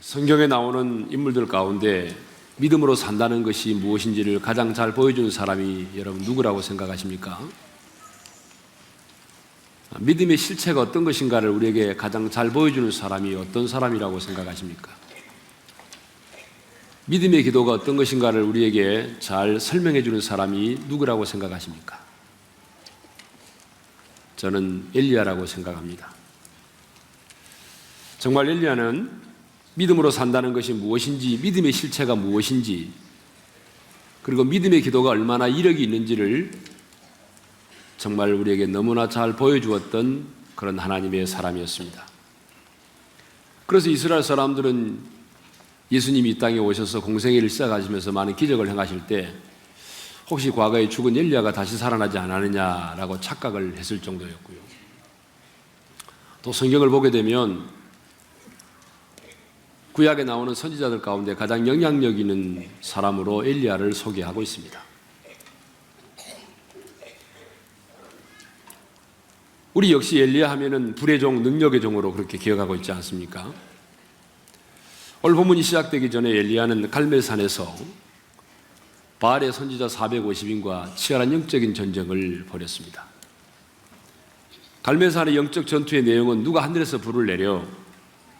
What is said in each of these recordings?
성경에 나오는 인물들 가운데 믿음으로 산다는 것이 무엇인지를 가장 잘 보여주는 사람이 여러분 누구라고 생각하십니까? 믿음의 실체가 어떤 것인가를 우리에게 가장 잘 보여주는 사람이 어떤 사람이라고 생각하십니까? 믿음의 기도가 어떤 것인가를 우리에게 잘 설명해 주는 사람이 누구라고 생각하십니까? 저는 엘리야라고 생각합니다. 정말 엘리야는 믿음으로 산다는 것이 무엇인지, 믿음의 실체가 무엇인지, 그리고 믿음의 기도가 얼마나 이력이 있는지를 정말 우리에게 너무나 잘 보여주었던 그런 하나님의 사람이었습니다. 그래서 이스라엘 사람들은 예수님이 이 땅에 오셔서 공생애를 시작하시면서 많은 기적을 행하실 때 혹시 과거에 죽은 엘리야가 다시 살아나지 않았느냐라고 착각을 했을 정도였고요. 또 성경을 보게 되면 구약에 나오는 선지자들 가운데 가장 영향력 있는 사람으로 엘리야를 소개하고 있습니다. 우리 역시 엘리야 하면은 불의 종, 능력의 종으로 그렇게 기억하고 있지 않습니까? 오늘 본문이 시작되기 전에 엘리야는 갈멜산에서 바알의 선지자 450인과 치열한 영적인 전쟁을 벌였습니다. 갈멜산의 영적 전투의 내용은 누가 하늘에서 불을 내려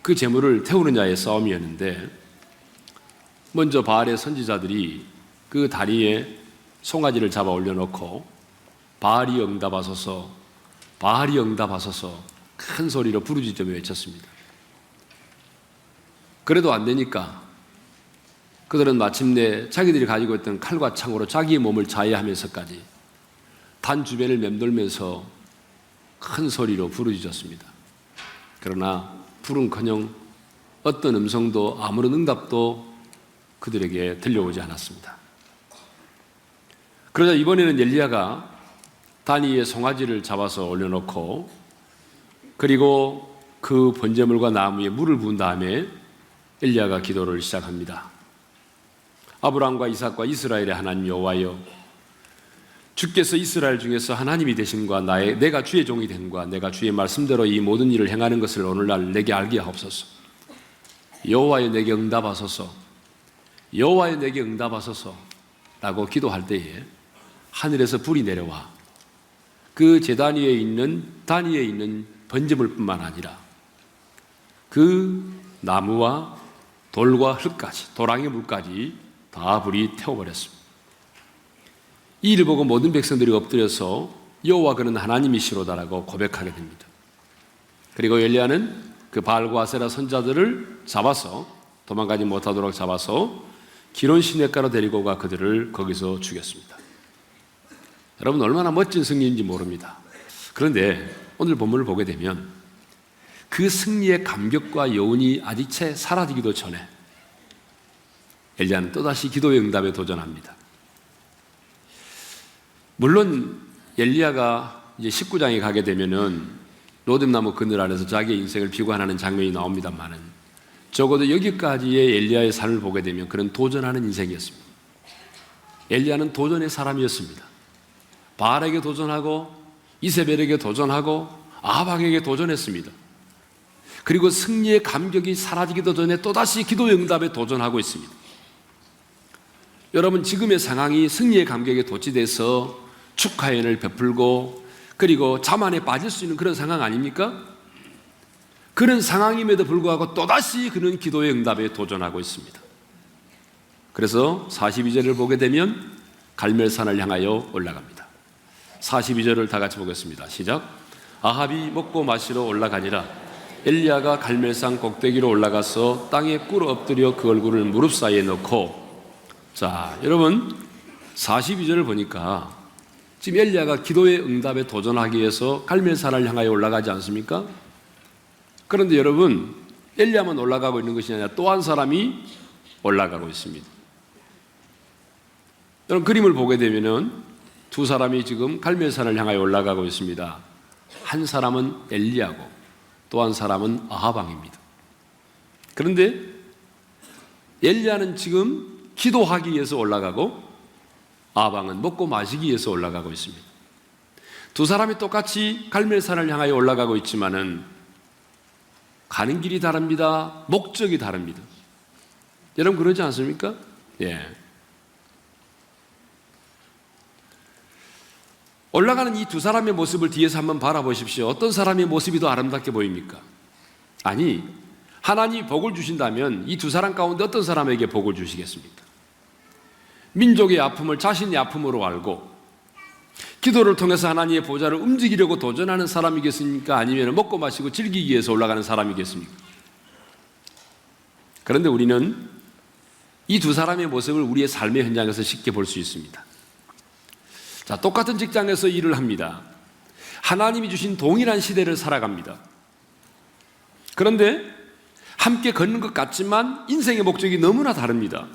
그 재물을 태우느냐의 싸움이었는데 먼저 바알의 선지자들이 그 다리에 송아지를 잡아 올려놓고 바알이 응답하소서 바알이 응답하소서 큰 소리로 부르짖으며 외쳤습니다. 그래도 안 되니까 그들은 마침내 자기들이 가지고 있던 칼과 창으로 자기의 몸을 자해하면서까지 단 주변을 맴돌면서 큰 소리로 부르짖었습니다. 그러나 불은커녕 어떤 음성도 아무런 응답도 그들에게 들려오지 않았습니다. 그러자 이번에는 엘리야가 다니의 송아지를 잡아서 올려놓고 그리고 그 번제물과 나무에 물을 부은 다음에 엘리야가 기도를 시작합니다. 아브라함과 이삭과 이스라엘의 하나님 여호와여 주께서 이스라엘 중에서 하나님이 되심과 나의 내가 주의 종이 된과 내가 주의 말씀대로 이 모든 일을 행하는 것을 오늘날 내게 알게 하옵소서. 여호와여 내게 응답하소서. 여호와여 내게 응답하소서라고 기도할 때에 하늘에서 불이 내려와 그 제단 위에 있는 단 위에 있는 번제물 뿐만 아니라 그 나무와 돌과 흙까지 도랑의 물까지 다 불이 태워버렸습니다. 이 일을 보고 모든 백성들이 엎드려서 여호와 그는 하나님이시로다라고 고백하게 됩니다. 그리고 엘리야는 그 바알과 아세라 선자들을 잡아서 도망가지 못하도록 잡아서 기론 시냇가로 데리고 가 그들을 거기서 죽였습니다. 여러분 얼마나 멋진 승리인지 모릅니다. 그런데 오늘 본문을 보게 되면 그 승리의 감격과 여운이 아직 채 사라지기도 전에 엘리야는 또다시 기도의 응답에 도전합니다. 물론 엘리야가 이제 19장에 가게 되면은 로뎀나무 그늘 아래서 자기의 인생을 비관하는 장면이 나옵니다만은 적어도 여기까지의 엘리야의 삶을 보게 되면 그런 도전하는 인생이었습니다. 엘리야는 도전의 사람이었습니다. 바알에게 도전하고 이세벨에게 도전하고 아합에게 도전했습니다. 그리고 승리의 감격이 사라지기도 전에 또다시 기도의 응답에 도전하고 있습니다. 여러분 지금의 상황이 승리의 감격에 도취돼서 축하연을 베풀고 그리고 자만에 빠질 수 있는 그런 상황 아닙니까? 그런 상황임에도 불구하고 또다시 그는 기도의 응답에 도전하고 있습니다. 그래서 42절을 보게 되면 갈멜산을 향하여 올라갑니다. 42절을 다 같이 보겠습니다. 시작. 아합이 먹고 마시러 올라가니라 엘리야가 갈멜산 꼭대기로 올라가서 땅에 꿇어 엎드려 그 얼굴을 무릎 사이에 넣고 자, 여러분 42절을 보니까 지금 엘리야가 기도의 응답에 도전하기 위해서 갈멜산을 향하여 올라가지 않습니까? 그런데 여러분 엘리야만 올라가고 있는 것이 아니라 또 한 사람이 올라가고 있습니다. 여러분 그림을 보게 되면은 두 사람이 지금 갈멜산을 향하여 올라가고 있습니다. 한 사람은 엘리야고 또 한 사람은 아하방입니다. 그런데 엘리야는 지금 기도하기 위해서 올라가고 아방은 먹고 마시기 위해서 올라가고 있습니다. 두 사람이 똑같이 갈멜산을 향하여 올라가고 있지만은 가는 길이 다릅니다. 목적이 다릅니다. 여러분 그러지 않습니까? 예. 올라가는 이 두 사람의 모습을 뒤에서 한번 바라보십시오. 어떤 사람의 모습이 더 아름답게 보입니까? 아니, 하나님이 복을 주신다면 이 두 사람 가운데 어떤 사람에게 복을 주시겠습니까? 민족의 아픔을 자신의 아픔으로 알고 기도를 통해서 하나님의 보좌를 움직이려고 도전하는 사람이겠습니까? 아니면 먹고 마시고 즐기기 위해서 올라가는 사람이겠습니까? 그런데 우리는 이 두 사람의 모습을 우리의 삶의 현장에서 쉽게 볼 수 있습니다. 자, 똑같은 직장에서 일을 합니다. 하나님이 주신 동일한 시대를 살아갑니다. 그런데 함께 걷는 것 같지만 인생의 목적이 너무나 다릅니다.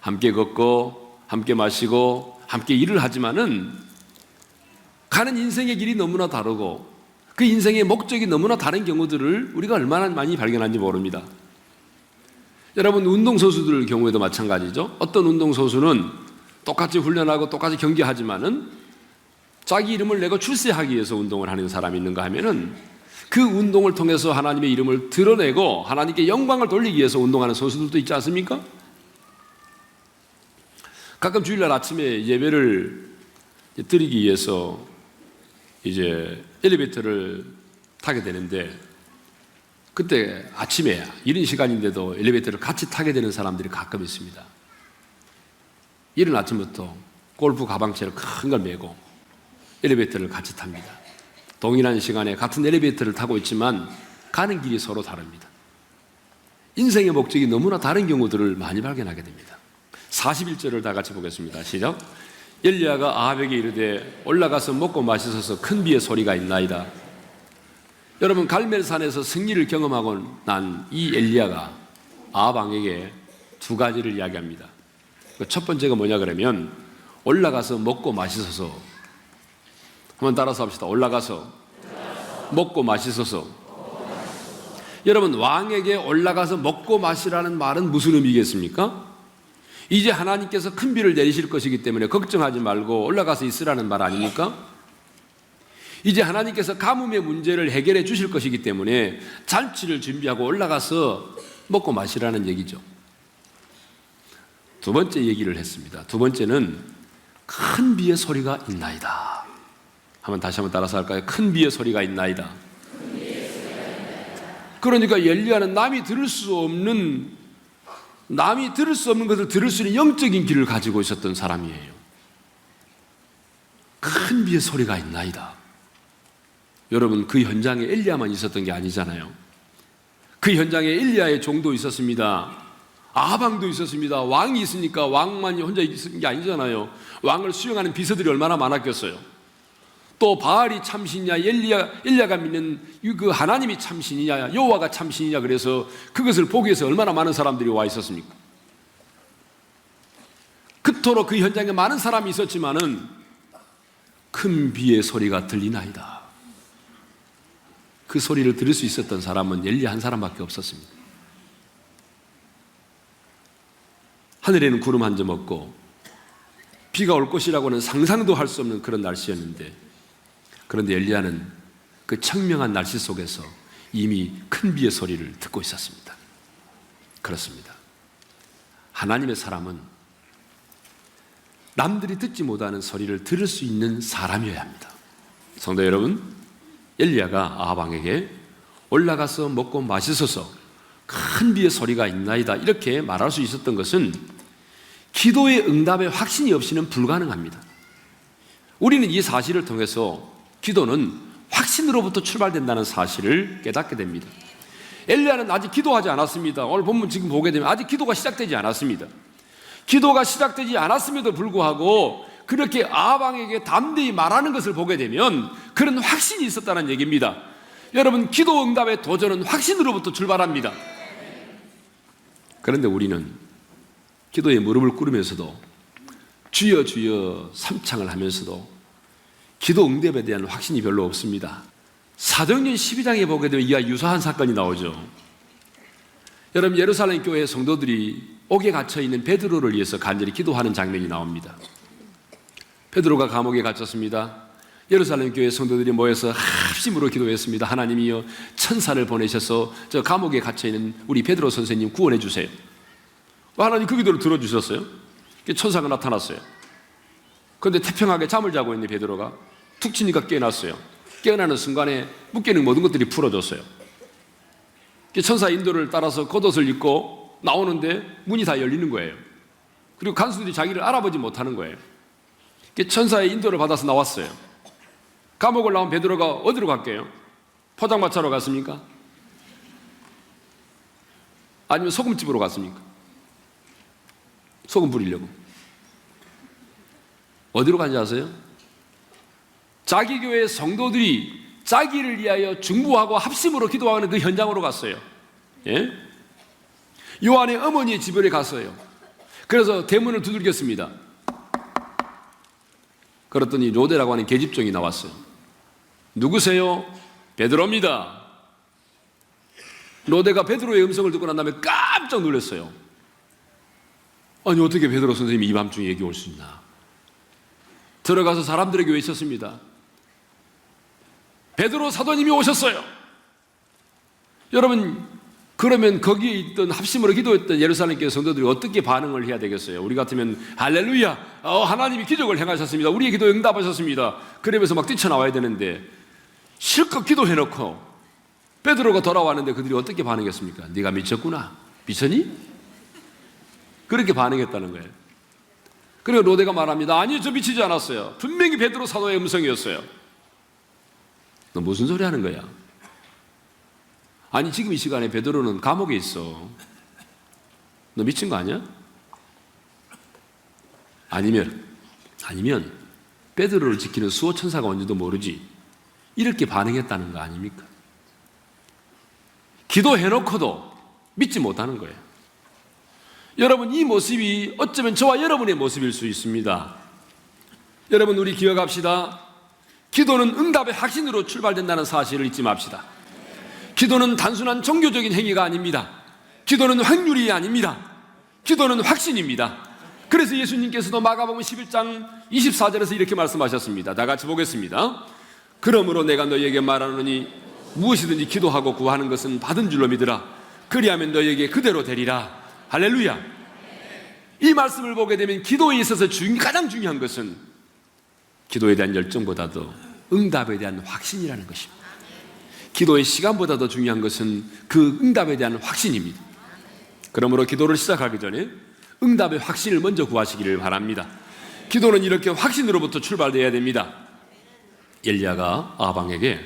함께 걷고, 함께 마시고, 함께 일을 하지만은 가는 인생의 길이 너무나 다르고 그 인생의 목적이 너무나 다른 경우들을 우리가 얼마나 많이 발견한지 모릅니다. 여러분, 운동선수들 경우에도 마찬가지죠. 어떤 운동선수는 똑같이 훈련하고 똑같이 경기하지만은 자기 이름을 내고 출세하기 위해서 운동을 하는 사람이 있는가 하면은 그 운동을 통해서 하나님의 이름을 드러내고 하나님께 영광을 돌리기 위해서 운동하는 선수들도 있지 않습니까? 가끔 주일날 아침에 예배를 드리기 위해서 이제 엘리베이터를 타게 되는데 그때 아침에 이른 시간인데도 엘리베이터를 같이 타게 되는 사람들이 가끔 있습니다. 이른 아침부터 골프 가방채를 큰 걸 메고 엘리베이터를 같이 탑니다. 동일한 시간에 같은 엘리베이터를 타고 있지만 가는 길이 서로 다릅니다. 인생의 목적이 너무나 다른 경우들을 많이 발견하게 됩니다. 41절을 다 같이 보겠습니다. 시작. 엘리야가 아합에게 이르되 올라가서 먹고 마시소서 큰 비의 소리가 있나이다. 여러분 갈멜산에서 승리를 경험하고 난 이 엘리야가 아합 왕에게 두 가지를 이야기합니다. 그첫 번째가 뭐냐 그러면 올라가서 먹고 마시소서. 한번 따라서 합시다. 올라가서 먹고 마시소서. 여러분 왕에게 올라가서 먹고 마시라는 말은 무슨 의미겠습니까? 이제 하나님께서 큰 비를 내리실 것이기 때문에 걱정하지 말고 올라가서 있으라는 말 아닙니까? 이제 하나님께서 가뭄의 문제를 해결해 주실 것이기 때문에 잔치를 준비하고 올라가서 먹고 마시라는 얘기죠. 두 번째 얘기를 했습니다. 두 번째는 큰 비의 소리가 있나이다. 한번 다시 한번 따라서 할까요? 큰 비의 소리가 있나이다. 그러니까 엘리야는 남이 들을 수 없는 남이 들을 수 없는 것을 들을 수 있는 영적인 길을 가지고 있었던 사람이에요. 큰 비의 소리가 있나이다. 여러분 그 현장에 엘리야만 있었던 게 아니잖아요. 그 현장에 엘리야의 종도 있었습니다. 아방도 있었습니다. 왕이 있으니까 왕만이 혼자 있는 게 아니잖아요. 왕을 수용하는 비서들이 얼마나 많았겠어요. 또 바알이 참신이냐 엘리야 엘리야가 믿는 그 하나님이 참신이냐 여호와가 참신이냐 그래서 그것을 보기 위해서 얼마나 많은 사람들이 와 있었습니까? 그토록 그 현장에 많은 사람이 있었지만은 큰 비의 소리가 들리나이다. 그 소리를 들을 수 있었던 사람은 엘리야 한 사람밖에 없었습니다. 하늘에는 구름 한 점 없고 비가 올 것이라고는 상상도 할 수 없는 그런 날씨였는데 그런데 엘리야는 그 청명한 날씨 속에서 이미 큰 비의 소리를 듣고 있었습니다. 그렇습니다. 하나님의 사람은 남들이 듣지 못하는 소리를 들을 수 있는 사람이어야 합니다. 성도 여러분, 엘리야가 아합왕에게 올라가서 먹고 마시소서 큰 비의 소리가 있나이다 이렇게 말할 수 있었던 것은 기도의 응답의 확신이 없이는 불가능합니다. 우리는 이 사실을 통해서 기도는 확신으로부터 출발된다는 사실을 깨닫게 됩니다. 엘리야는 아직 기도하지 않았습니다. 오늘 본문 지금 보게 되면 아직 기도가 시작되지 않았습니다. 기도가 시작되지 않았음에도 불구하고 그렇게 아방에게 담대히 말하는 것을 보게 되면 그런 확신이 있었다는 얘기입니다. 여러분 기도 응답의 도전은 확신으로부터 출발합니다. 그런데 우리는 기도에 무릎을 꿇으면서도 주여 주여 삼창을 하면서도 기도 응답에 대한 확신이 별로 없습니다. 사도행전 12장에 보게 되면 이와 유사한 사건이 나오죠. 여러분 예루살렘 교회 성도들이 옥에 갇혀 있는 베드로를 위해서 간절히 기도하는 장면이 나옵니다. 베드로가 감옥에 갇혔습니다. 예루살렘 교회 성도들이 모여서 합심으로 기도했습니다. 하나님이여 천사를 보내셔서 저 감옥에 갇혀 있는 우리 베드로 선생님 구원해 주세요. 하나님 그 기도를 들어주셨어요. 천사가 나타났어요. 그런데 태평하게 잠을 자고 있는 베드로가 툭 치니까 깨어났어요. 깨어나는 순간에 묶여있는 모든 것들이 풀어졌어요. 천사 인도를 따라서 겉옷을 입고 나오는데 문이 다 열리는 거예요. 그리고 간수들이 자기를 알아보지 못하는 거예요. 천사의 인도를 받아서 나왔어요. 감옥을 나온 베드로가 어디로 갈게요? 포장마차로 갔습니까? 아니면 소금집으로 갔습니까? 소금 부리려고. 어디로 간지 아세요? 자기 교회 성도들이 자기를 위하여 중부하고 합심으로 기도하는 그 현장으로 갔어요. 예? 요한의 어머니의 집에 갔어요. 그래서 대문을 두들겼습니다. 그랬더니 로데라고 하는 계집종이 나왔어요. 누구세요? 베드로입니다. 로데가 베드로의 음성을 듣고 난 다음에 깜짝 놀랐어요. 아니 어떻게 베드로 선생님이 이 밤중에 여기 올 수 있나? 들어가서 사람들에게 외쳤습니다. 베드로 사도님이 오셨어요. 여러분 그러면 거기에 있던 합심으로 기도했던 예루살렘 교회 성도들이 어떻게 반응을 해야 되겠어요? 우리 같으면 할렐루야, 어, 하나님이 기적을 행하셨습니다. 우리의 기도 응답하셨습니다. 그러면서 막 뛰쳐나와야 되는데 실컷 기도해놓고 베드로가 돌아왔는데 그들이 어떻게 반응했습니까? 네가 미쳤구나, 미쳤니? 그렇게 반응했다는 거예요. 그리고 로데가 말합니다. 아니, 저 미치지 않았어요. 분명히 베드로 사도의 음성이었어요. 너 무슨 소리 하는 거야? 아니, 지금 이 시간에 베드로는 감옥에 있어. 너 미친 거 아니야? 아니면, 아니면, 베드로를 지키는 수호 천사가 온지도 모르지. 이렇게 반응했다는 거 아닙니까? 기도해놓고도 믿지 못하는 거예요. 여러분, 이 모습이 어쩌면 저와 여러분의 모습일 수 있습니다. 여러분, 우리 기억합시다. 기도는 응답의 확신으로 출발된다는 사실을 잊지 맙시다. 기도는 단순한 종교적인 행위가 아닙니다. 기도는 확률이 아닙니다. 기도는 확신입니다. 그래서 예수님께서도 마가복음 11장 24절에서 이렇게 말씀하셨습니다. 다 같이 보겠습니다. 그러므로 내가 너희에게 말하노니 무엇이든지 기도하고 구하는 것은 받은 줄로 믿으라. 그리하면 너희에게 그대로 되리라. 할렐루야. 이 말씀을 보게 되면 기도에 있어서 중, 가장 중요한 것은 기도에 대한 열정보다도 응답에 대한 확신이라는 것입니다. 기도의 시간보다 더 중요한 것은 그 응답에 대한 확신입니다. 그러므로 기도를 시작하기 전에 응답의 확신을 먼저 구하시기를 바랍니다. 기도는 이렇게 확신으로부터 출발되어야 됩니다. 엘리야가 아방에게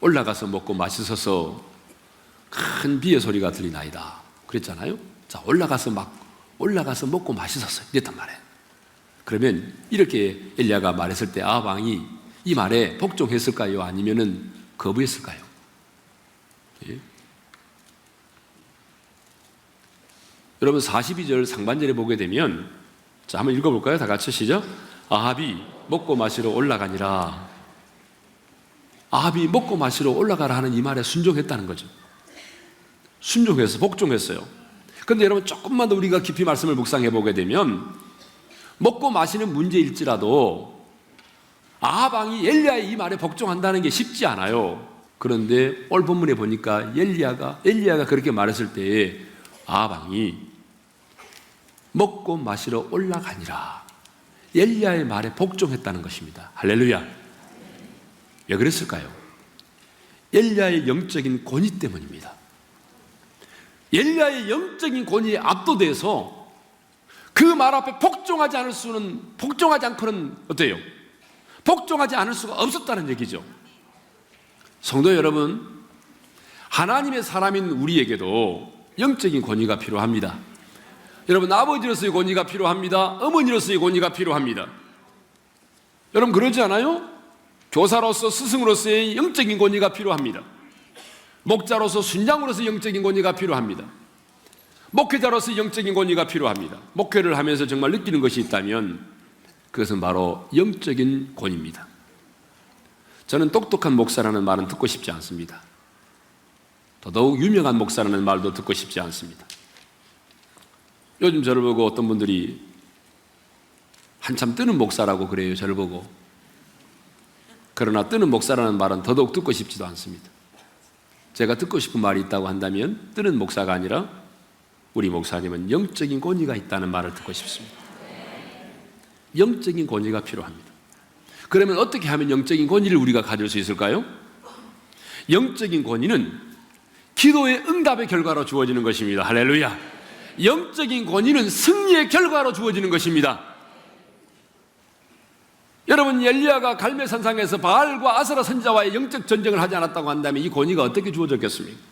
올라가서 먹고 마시서서 큰 비의 소리가 들리나이다. 그랬잖아요. 자, 올라가서 막 올라가서 먹고 마시었어요. 이랬단 말이에요. 그러면 이렇게 엘리야가 말했을 때 아방이 이 말에 복종했을까요? 아니면은 거부했을까요? 예? 여러분 42절 상반절에 보게 되면 자 한번 읽어볼까요? 다 같이 시죠. 아합이 먹고 마시러 올라가니라. 아합이 먹고 마시러 올라가라 하는 이 말에 순종했다는 거죠. 순종해서 복종했어요. 그런데 여러분 조금만 더 우리가 깊이 말씀을 묵상해 보게 되면 먹고 마시는 문제일지라도 아방이 엘리야의 이 말에 복종한다는 게 쉽지 않아요. 그런데 오늘 본문에 보니까 엘리야가 엘리야가 그렇게 말했을 때에 아방이 먹고 마시러 올라가니라. 엘리야의 말에 복종했다는 것입니다. 할렐루야. 왜 그랬을까요? 엘리야의 영적인 권위 때문입니다. 엘리야의 영적인 권위에 압도돼서 그 말 앞에 복종하지 않을 수는 복종하지 않고는 어때요? 복종하지 않을 수가 없었다는 얘기죠. 성도 여러분, 하나님의 사람인 우리에게도 영적인 권위가 필요합니다. 여러분, 아버지로서의 권위가 필요합니다. 어머니로서의 권위가 필요합니다. 여러분, 그러지 않아요? 교사로서 스승으로서의 영적인 권위가 필요합니다. 목자로서 순장으로서 영적인 권위가 필요합니다. 목회자로서 영적인 권위가 필요합니다. 목회를 하면서 정말 느끼는 것이 있다면 그것은 바로 영적인 권위입니다. 저는 똑똑한 목사라는 말은 듣고 싶지 않습니다. 더더욱 유명한 목사라는 말도 듣고 싶지 않습니다. 요즘 저를 보고 어떤 분들이 한참 뜨는 목사라고 그래요. 저를 보고 그러나 뜨는 목사라는 말은 더더욱 듣고 싶지도 않습니다. 제가 듣고 싶은 말이 있다고 한다면 뜨는 목사가 아니라 우리 목사님은 영적인 권위가 있다는 말을 듣고 싶습니다. 영적인 권위가 필요합니다. 그러면 어떻게 하면 영적인 권위를 우리가 가질 수 있을까요? 영적인 권위는 기도의 응답의 결과로 주어지는 것입니다. 할렐루야. 영적인 권위는 승리의 결과로 주어지는 것입니다. 여러분 엘리야가 갈멜산상에서 바알과 아스라 선자와의 영적 전쟁을 하지 않았다고 한다면 이 권위가 어떻게 주어졌겠습니까?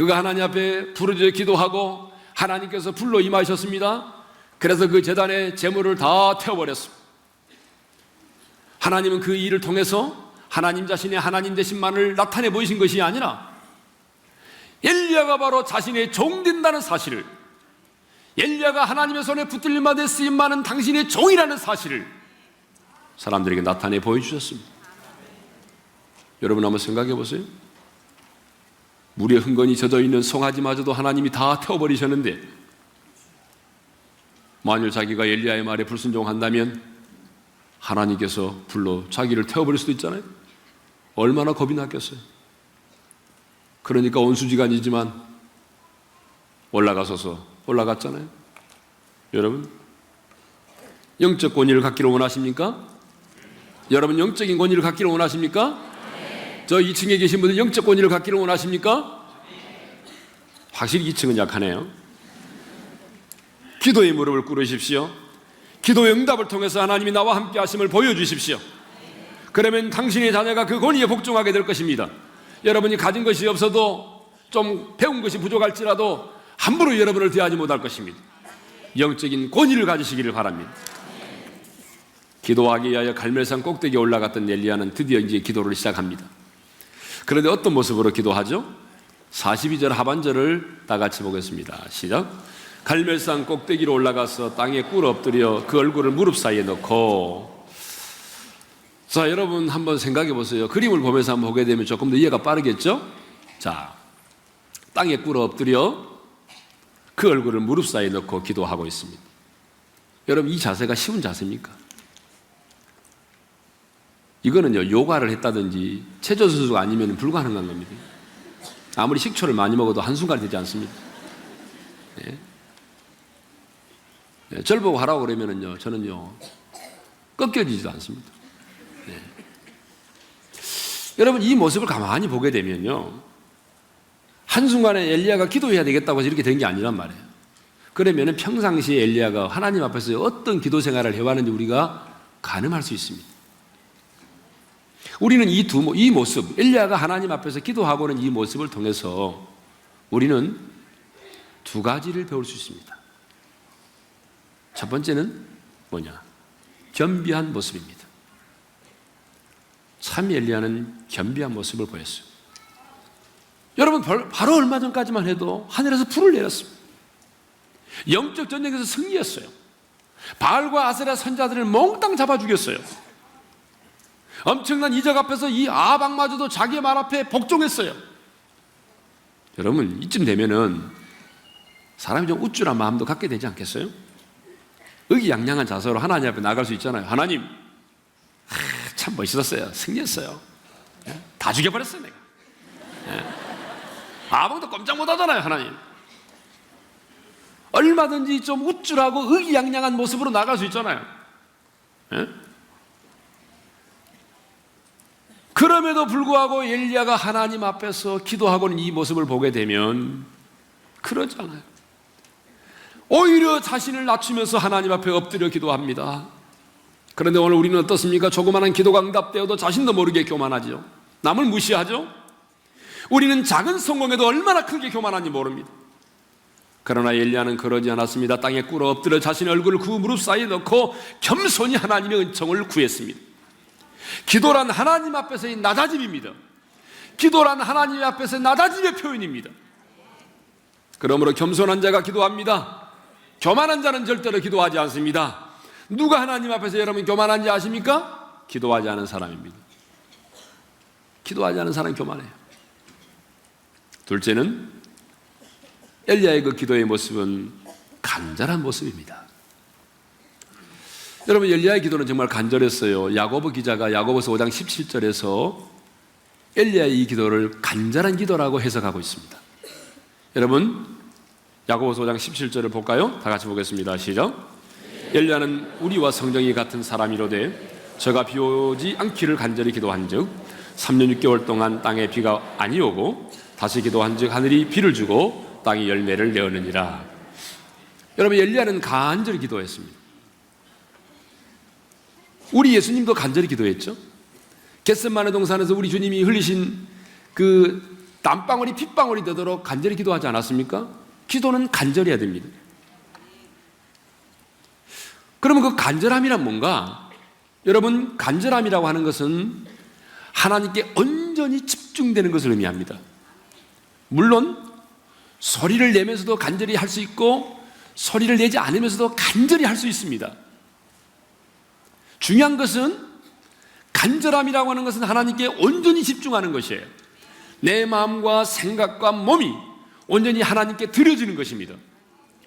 그가 하나님 앞에 부르짖어 기도하고 하나님께서 불로 임하셨습니다. 그래서 그 재단의 재물을 다 태워버렸습니다. 하나님은 그 일을 통해서 하나님 자신의 하나님 되신만을 나타내 보이신 것이 아니라 엘리야가 바로 자신의 종된다는 사실을 엘리야가 하나님의 손에 붙들림받아 쓰임만은 당신의 종이라는 사실을 사람들에게 나타내 보여주셨습니다. 여러분 한번 생각해 보세요. 물에 흥건히 젖어 있는 송아지마저도 하나님이 다 태워버리셨는데 만일 자기가 엘리야의 말에 불순종한다면 하나님께서 불로 자기를 태워버릴 수도 있잖아요. 얼마나 겁이 났겠어요. 그러니까 온수지간이지만 올라가서서 올라갔잖아요. 여러분, 영적 권위를 갖기를 원하십니까? 여러분, 영적인 권위를 갖기를 원하십니까? 저 2층에 계신 분들 영적 권위를 갖기를 원하십니까? 확실히 2층은 약하네요. 기도의 무릎을 꿇으십시오. 기도의 응답을 통해서 하나님이 나와 함께 하심을 보여주십시오. 그러면 당신의 자녀가 그 권위에 복종하게 될 것입니다. 여러분이 가진 것이 없어도 좀 배운 것이 부족할지라도 함부로 여러분을 대하지 못할 것입니다. 영적인 권위를 가지시기를 바랍니다. 기도하기 위하여 갈멜산 꼭대기에 올라갔던 엘리야는 드디어 이제 기도를 시작합니다. 그런데 어떤 모습으로 기도하죠? 42절 하반절을 다 같이 보겠습니다. 시작. 갈멜산 꼭대기로 올라가서 땅에 꿇어 엎드려 그 얼굴을 무릎 사이에 넣고 자, 여러분 한번 생각해 보세요. 그림을 보면서 한번 보게 되면 조금 더 이해가 빠르겠죠? 자, 땅에 꿇어 엎드려 그 얼굴을 무릎 사이에 넣고 기도하고 있습니다. 여러분 이 자세가 쉬운 자세입니까? 이거는요 요가를 했다든지 체조 선수가 아니면 불가능한 겁니다. 아무리 식초를 많이 먹어도 한순간 되지 않습니다. 네. 네, 절 보고 하라고 그러면은요 저는요 꺾여지지도 않습니다. 네. 여러분 이 모습을 가만히 보게 되면요 한순간에 엘리야가 기도해야 되겠다고 해서 이렇게 된 게 아니란 말이에요. 그러면은 평상시에 엘리야가 하나님 앞에서 어떤 기도 생활을 해왔는지 우리가 가늠할 수 있습니다. 우리는 이 두, 이 모습, 엘리야가 하나님 앞에서 기도하고는 이 모습을 통해서 우리는 두 가지를 배울 수 있습니다. 첫 번째는 뭐냐? 겸비한 모습입니다. 참 엘리야는 겸비한 모습을 보였어요. 여러분, 바로 얼마 전까지만 해도 하늘에서 불을 내렸습니다. 영적 전쟁에서 승리했어요. 바알과 아세라 선자들을 몽땅 잡아 죽였어요. 엄청난 이적 앞에서 이 아방마저도 자기 말 앞에 복종했어요. 여러분 이쯤 되면은 사람이 좀 우쭐한 마음도 갖게 되지 않겠어요? 의기양양한 자세로 하나님 앞에 나갈 수 있잖아요. 하나님, 아, 참 멋있었어요. 승리했어요. 예? 다 죽여버렸어요, 내가. 예? 아무도 꼼짝 못 하잖아요, 하나님. 얼마든지 좀 우쭐하고 의기양양한 모습으로 나갈 수 있잖아요. 예? 그럼에도 불구하고 엘리야가 하나님 앞에서 기도하고는 이 모습을 보게 되면 그러잖아요. 오히려 자신을 낮추면서 하나님 앞에 엎드려 기도합니다. 그런데 오늘 우리는 어떻습니까? 조그마한 기도가 응답되어도 자신도 모르게 교만하죠. 남을 무시하죠. 우리는 작은 성공에도 얼마나 크게 교만한지 모릅니다. 그러나 엘리야는 그러지 않았습니다. 땅에 꿇어 엎드려 자신의 얼굴을 그 무릎 사이에 넣고 겸손히 하나님의 은총을 구했습니다. 기도란 하나님 앞에서의 낮아짐입니다. 기도란 하나님 앞에서의 낮아짐의 표현입니다. 그러므로 겸손한 자가 기도합니다. 교만한 자는 절대로 기도하지 않습니다. 누가 하나님 앞에서 여러분 교만한지 아십니까? 기도하지 않은 사람입니다. 기도하지 않은 사람이 교만해요. 둘째는 엘리야의 그 기도의 모습은 간절한 모습입니다. 여러분 엘리야의 기도는 정말 간절했어요. 야고보 기자가 야고보서 5장 17절에서 엘리야의 이 기도를 간절한 기도라고 해석하고 있습니다. 여러분 야고보서 5장 17절을 볼까요? 다 같이 보겠습니다. 시작. 엘리야는 우리와 성정이 같은 사람이로되 저가 비 오지 않기를 간절히 기도한즉 3년 6개월 동안 땅에 비가 아니 오고 다시 기도한즉 하늘이 비를 주고 땅이 열매를 내었느니라. 여러분 엘리야는 간절히 기도했습니다. 우리 예수님도 간절히 기도했죠. 겟셋마네 동산에서 우리 주님이 흘리신 그 땀방울이 핏방울이 되도록 간절히 기도하지 않았습니까? 기도는 간절해야 됩니다. 그러면 그 간절함이란 뭔가? 여러분, 간절함이라고 하는 것은 하나님께 온전히 집중되는 것을 의미합니다. 물론, 소리를 내면서도 간절히 할 수 있고, 소리를 내지 않으면서도 간절히 할 수 있습니다. 중요한 것은 간절함이라고 하는 것은 하나님께 온전히 집중하는 것이에요. 내 마음과 생각과 몸이 온전히 하나님께 드려지는 것입니다.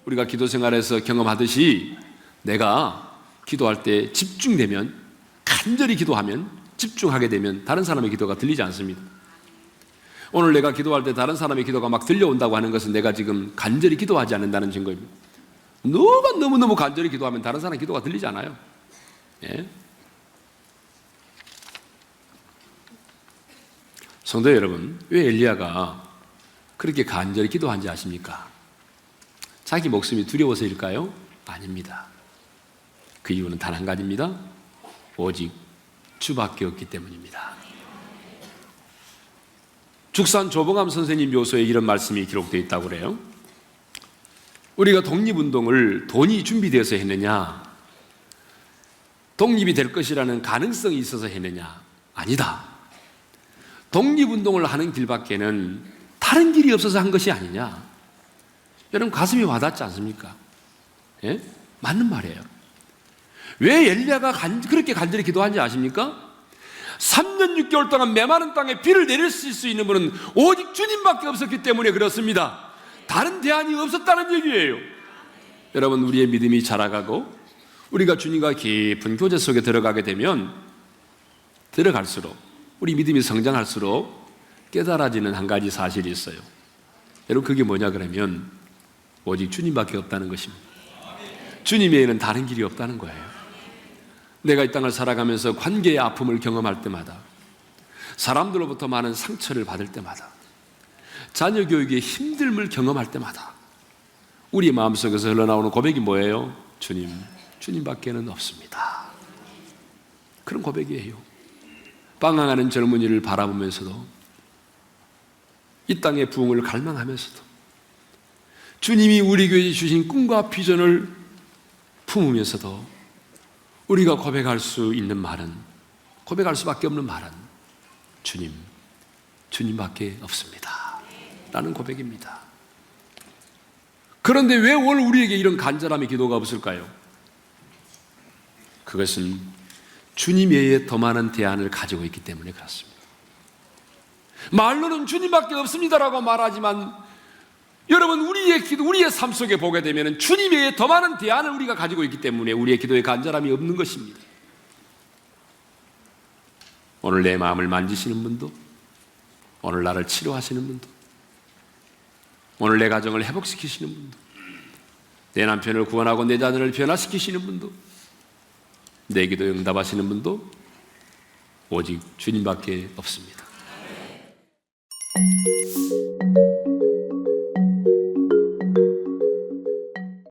우리가 기도 생활에서 경험하듯이 내가 기도할 때 집중되면 간절히 기도하면 집중하게 되면 다른 사람의 기도가 들리지 않습니다. 오늘 내가 기도할 때 다른 사람의 기도가 막 들려온다고 하는 것은 내가 지금 간절히 기도하지 않는다는 증거입니다. 너무 너무 너무 간절히 기도하면 다른 사람 기도가 들리지 않아요. 예? 성도 여러분, 왜 엘리야가 그렇게 간절히 기도한지 아십니까? 자기 목숨이 두려워서일까요? 아닙니다. 그 이유는 단 한 가지입니다. 오직 주밖에 없기 때문입니다. 죽산 조봉암 선생님 묘소에 이런 말씀이 기록되어 있다고 그래요. 우리가 독립운동을 돈이 준비되어서 했느냐? 독립이 될 것이라는 가능성이 있어서 했느냐? 아니다. 독립운동을 하는 길밖에는 다른 길이 없어서 한 것이 아니냐? 여러분 가슴이 와닿지 않습니까? 예? 맞는 말이에요. 왜 엘리야가 간, 그렇게 간절히 기도한지 아십니까? 3년 6개월 동안 메마른 땅에 비를 내릴 수 있는 분은 오직 주님밖에 없었기 때문에 그렇습니다. 다른 대안이 없었다는 얘기예요. 여러분 우리의 믿음이 자라가고 우리가 주님과 깊은 교제 속에 들어가게 되면 들어갈수록 우리 믿음이 성장할수록 깨달아지는 한 가지 사실이 있어요. 여러분 그게 뭐냐 그러면 오직 주님밖에 없다는 것입니다. 주님 외에는 다른 길이 없다는 거예요. 내가 이 땅을 살아가면서 관계의 아픔을 경험할 때마다 사람들로부터 많은 상처를 받을 때마다 자녀 교육의 힘듦을 경험할 때마다 우리 마음속에서 흘러나오는 고백이 뭐예요? 주님, 주님밖에는 없습니다. 그런 고백이에요. 방황하는 젊은이를 바라보면서도 이 땅의 부흥을 갈망하면서도 주님이 우리 교회에 주신 꿈과 비전을 품으면서도 우리가 고백할 수 있는 말은 고백할 수밖에 없는 말은 주님, 주님밖에 없습니다. 라는 고백입니다. 그런데 왜 오늘 우리에게 이런 간절함의 기도가 없을까요? 그것은 주님 외에 더 많은 대안을 가지고 있기 때문에 그렇습니다. 말로는 주님밖에 없습니다라고 말하지만 여러분 우리의 기도, 우리의 삶 속에 보게 되면 주님 외에 더 많은 대안을 우리가 가지고 있기 때문에 우리의 기도에 간절함이 없는 것입니다. 오늘 내 마음을 만지시는 분도, 오늘 나를 치료하시는 분도, 오늘 내 가정을 회복시키시는 분도, 내 남편을 구원하고 내 자녀를 변화시키시는 분도, 내 기도 응답하시는 분도 오직 주님밖에 없습니다.